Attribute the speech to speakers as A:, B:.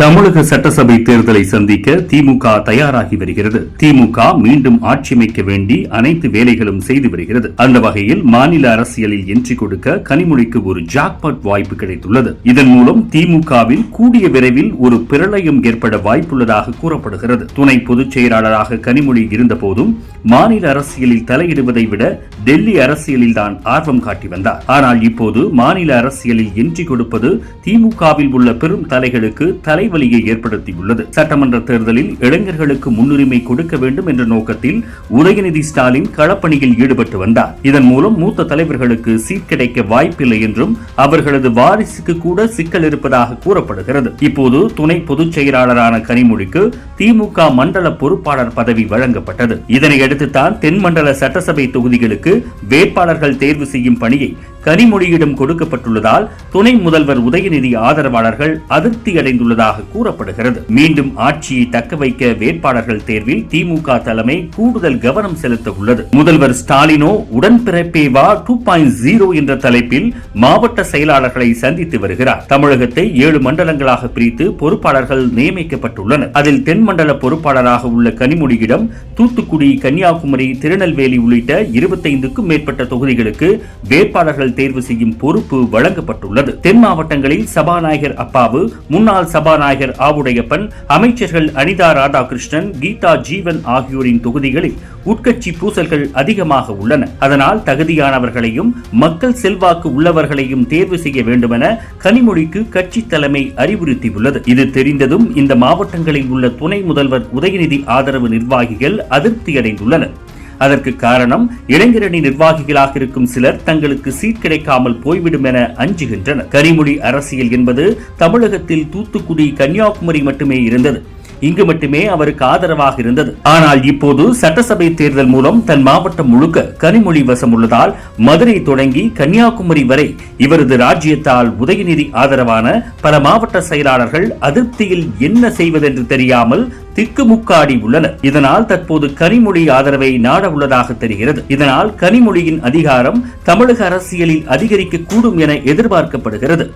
A: தமிழக சட்டசபை தேர்தலை சந்திக்க திமுக தயாராகி வருகிறது. திமுக மீண்டும் ஆட்சி அமைக்க வேண்டி அனைத்து வேலைகளும் செய்து வருகிறது. அந்த வகையில் மாநில அரசியலில் என்ட்ரி கொடுக்க கனிமொழிக்கு ஒரு ஜாக்பாட் வாய்ப்பு கிடைத்துள்ளது. இதன் மூலம் திமுகவில் கூடிய விரைவில் ஒரு பிரளயம் ஏற்பட வாய்ப்புள்ளதாக கூறப்படுகிறது. துணை பொதுச் செயலாளராக கனிமொழி இருந்தபோதும் மாநில அரசியலில் தலையிடுவதை விட டெல்லி அரசியலில் தான் ஆர்வம் காட்டி வந்தார். ஆனால் இப்போது மாநில அரசியலில் என்ட்ரி கொடுப்பது திமுகவில் உள்ள பெரும் தலைகளுக்கு தலை தலைவலியை ஏற்படுத்தியுள்ளது. சட்டமன்ற தேர்தலில் இளைஞர்களுக்கு முன்னுரிமை கொடுக்க வேண்டும் என்ற நோக்கத்தில் உதயநிதி ஸ்டாலின் களப்பணியில் ஈடுபட்டு வந்தார். இதன் மூலம் மூத்த தலைவர்களுக்கு சீட் கிடைக்க வாய்ப்பில்லை என்றும் அவர்களது வாரிசுக்கு கூட சிக்கல் இருப்பதாக கூறப்படுகிறது. இப்போது துணை பொதுச் செயலாளரான கனிமொழிக்கு திமுக மண்டல பொறுப்பாளர் பதவி வழங்கப்பட்டது. இதனையடுத்து தான் தென்மண்டல சட்டசபை தொகுதிகளுக்கு வேட்பாளர்கள் தேர்வு செய்யும் பணியை கனிமொழியிடம் கொடுக்கப்பட்டுள்ளதால் துணை முதல்வர் உதயநிதி ஆதரவாளர்கள் அதிருப்தி அடைந்துள்ளதாக கூறப்படுகிறது. மீண்டும் ஆட்சியை தக்க வைக்க வேட்பாளர்கள் தேர்வில் திமுக தலைமை கூடுதல் கவனம் செலுத்த உள்ளது முதல்வர் ஸ்டாலினோ உடன்பிறப்பே வா டூ பாயிண்ட் ஜீரோ என்ற தலைப்பில் மாவட்ட செயலாளர்களை சந்தித்து வருகிறார். தமிழகத்தை ஏழு மண்டலங்களாக பிரித்து பொறுப்பாளர்கள் நியமிக்கப்பட்டுள்ளனர். அதில் தென் மண்டல பொறுப்பாளராக உள்ள கனிமொழியிடம் தூத்துக்குடி கன்னியாகுமரி திருநெல்வேலி உள்ளிட்ட இருபத்தைந்துக்கும் மேற்பட்ட தொகுதிகளுக்கு வேட்பாளர்கள் வேட்பாளர்கள் தேர்வு செய்யும் பொறுப்பு வழங்கப்பட்டுள்ளது. தென் மாவட்டங்களில் சபாநாயகர் அப்பாவு முன்னாள் சபாநாயகர் ஆவுடையப்பன் அமைச்சர்கள் அனிதா ராதாகிருஷ்ணன் கீதா ஜீவன் ஆகியோரின் தொகுதிகளில் உட்கட்சி பூசல்கள் அதிகமாக உள்ளன. அதனால் தகுதியானவர்களையும் மக்கள் செல்வாக்கு உள்ளவர்களையும் தேர்வு செய்ய வேண்டுமென கனிமொழிக்கு கட்சி தலைமை அறிவுறுத்தியுள்ளது. இது தெரிந்ததும் இந்த மாவட்டங்களில் உள்ள துணை முதல்வர் உதயநிதி ஆதரவு நிர்வாகிகள் அதிருப்தியடைந்துள்ளனர். அதற்கு காரணம் இளைஞரணி நிர்வாகிகளாக இருக்கும் சிலர் தங்களுக்கு சீட் கிடைக்காமல் போய்விடும் என அஞ்சுகின்றனர். கனிமொழி அரசியல் என்பது தமிழகத்தில் தூத்துக்குடி கன்னியாகுமரி மட்டுமே இருந்தது. இங்கு மட்டுமே அவருக்கு ஆதரவாக இருந்தது. ஆனால் இப்போது சட்டசபை தேர்தல் மூலம் தன் மாவட்டம் முழுக்க கனிமொழி வசம் உள்ளதால் மதுரை தொடங்கி கன்னியாகுமரி வரை இவரது ராஜ்யத்தால் உதயநிதி ஆதரவான பல மாவட்ட செயலாளர்கள் அதிருப்தியில் என்ன செய்வதென்று தெரியாமல் திக்குமுக்காடி உள்ளனர். இதனால் தற்போது கனிமொழி ஆதரவை நாட உள்ளதாக தெரிகிறது. இதனால் கனிமொழியின் அதிகாரம் தமிழக அரசியலில் அதிகரிக்க கூடும் என எதிர்பார்க்கப்படுகிறது.